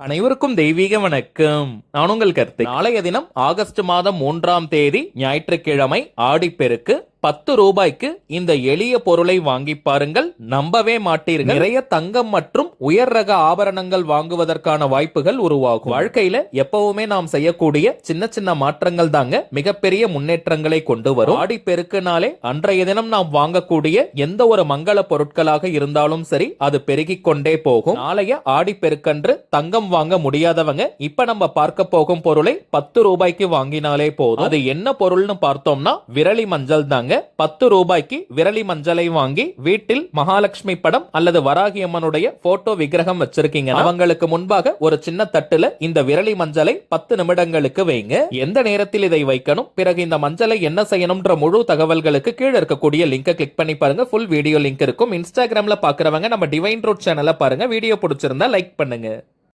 அனைவருக்கும் தெய்வீக வணக்கம். நான் உங்கள் கருத்து நாளைய தினம் ஆகஸ்ட் மாதம் மூன்றாம் தேதி ஞாயிற்றுக்கிழமை ஆடிப்பெருக்கு பத்து ரூபாய்க்கு இந்த எளிய பொருளை வாங்கி பாருங்கள். நம்பவே மாட்டீர்கள். நிறைய தங்கம் மற்றும் உயர் ரக ஆபரணங்கள் வாங்குவதற்கான வாய்ப்புகள் உருவாகும். வாழ்க்கையில எப்பவுமே நாம் செய்யக்கூடிய சின்ன சின்ன மாற்றங்கள் தாங்க மிகப்பெரிய முன்னேற்றங்களை கொண்டு வரும். ஆடிப்பெருக்குனாலே அன்றைய தினம் நாம் வாங்கக்கூடிய எந்த ஒரு மங்கள பொருட்களாக இருந்தாலும் சரி அது பெருகிக் கொண்டே போகும். நாளைய ஆடிப்பெருக்கன்று தங்கம் வாங்க முடியாதவங்க இப்ப நம்ம பார்க்க போகும் பொருளை பத்து ரூபாய்க்கு வாங்கினாலே போதும். அது என்ன பொருள்னு பார்த்தோம்னா விரலி மஞ்சள் தாங்க. பத்து ரூபாய்க்கு விரலி மஞ்சளை வாங்கி வீட்டில் மகாலட்சுமி படம் அல்லது வராகி அம்மனுடைய போட்டோ விக்கிரகம் வச்சிருக்கீங்க அவங்களுக்கு முன்பாக ஒரு சின்ன தட்டுல இந்த விரலி மஞ்சளை பத்து நிமிடங்களுக்கு வைங்க. எந்த நேரத்தில் இதை வைக்கணும்? பிறகு இந்த மஞ்சளை என்ன செய்யணும்ன்ற முழு தகவல்களுக்கு கீழே இருக்கக்கூடிய லிங்கை கிளிக் பண்ணி பாருங்க. ஃபுல் வீடியோ லிங்க் இருக்கும். இன்ஸ்டாகிராம்ல பாக்குறவங்க நம்ம டிவைன் ரோட் சேனலை பாருங்க. வீடியோ பிடிச்சிருந்தா லைக் பண்ணுங்க.